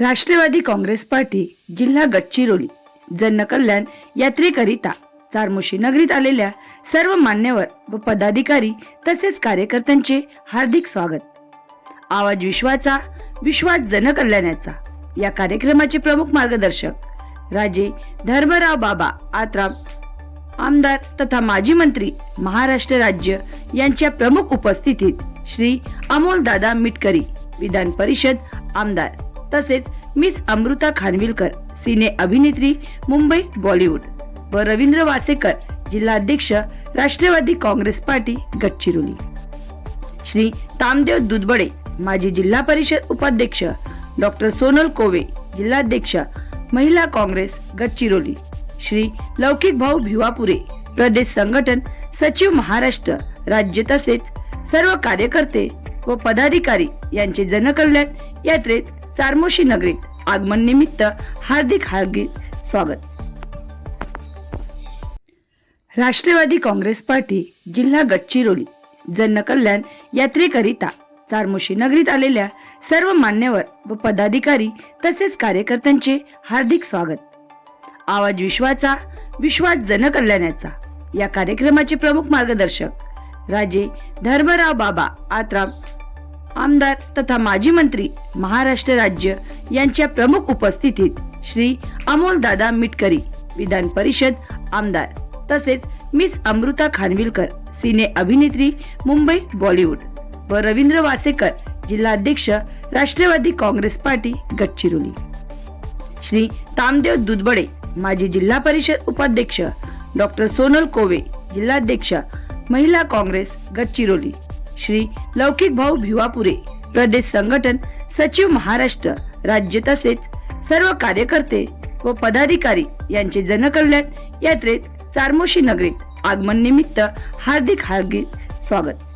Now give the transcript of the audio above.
Rashtrawadi Congress party जिल्हा गडचिरोली जनकल्याण यात्रेकरिता चारमुशी नगरीत आलेल्या सर्व मान्यवर व पदाधिकारी तसेच कार्यकर्त्यांचे हार्दिक स्वागत. आवाज विश्वाचा विश्वास जनकल्याणाचा या कार्यक्रमाचे प्रमुख मार्गदर्शक राजे धर्मराव बाबा आत्राम आमदार तथा माजी मंत्री महाराष्ट्र राज्य यांच्या प्रमुख उपस्थितीत श्री अमोल दादा मिटकरी विधान परिषद आमदार तसेच मिस अमृता खानविलकर सिने अभिनेत्री मुंबई बॉलिवूड. व रवींद्र वासेकर जिल्हाध्यक्ष राष्ट्रवादी काँग्रेस पार्टी गडचिरोली. श्री तामदेव दुधबडे माजी जिल्हा परिषद उपाध्यक्ष डॉक्टर सोनल कोवे जिल्हाध्यक्ष महिला काँग्रेस गडचिरोली. श्री लौकिक भाऊ भिवापुरे प्रदेश संघटन सचिव महाराष्ट्र राज्य तसेच सर्व कार्यकर्ते व पदाधिकारी यांचे जनकल्याण यात्रेत चारमोशी नगरीत आगमन निमित्त हार्दिक हार्दिक स्वागत. राष्ट्रवादी काँग्रेस पार्टी जिल्हा गडचिरोली जनकल्याण यात्रेकरिता चारमोशी नगरीत आलेल्या सर्व मान्यवर व पदाधिकारी तसेच कार्यकर्त्यांचे हार्दिक स्वागत. आवाज विश्वाचा विश्वास जनकल्याणाचा या कार्यक्रमाचे प्रमुख मार्गदर्शक राजे धर्मराव बाबा आत्राम आमदार तथा माजी मंत्री महाराष्ट्र राज्य यांच्या प्रमुख उपस्थितीत श्री अमोल दादा मिटकरी विधान परिषद आमदार तसेच मिस अमृता खानविलकर सिने अभिनेत्री मुंबई बॉलिवूड व रवींद्र वासेकर जिल्हाध्यक्ष राष्ट्रवादी काँग्रेस पार्टी गडचिरोली. श्री तामदेव दुधबडे माजी जिल्हा परिषद उपाध्यक्ष डॉक्टर सोनल कोवे जिल्हाध्यक्ष महिला काँग्रेस गडचिरोली. श्री लौकिक भाऊ भिवापुरे प्रदेश संघटन सचिव महाराष्ट्र राज्य तसेच सर्व कार्यकर्ते व पदाधिकारी यांचे जनकल्याण यात्रेत चारमोशी नगरीत आगमन निमित्त हार्दिक हार्दिक स्वागत.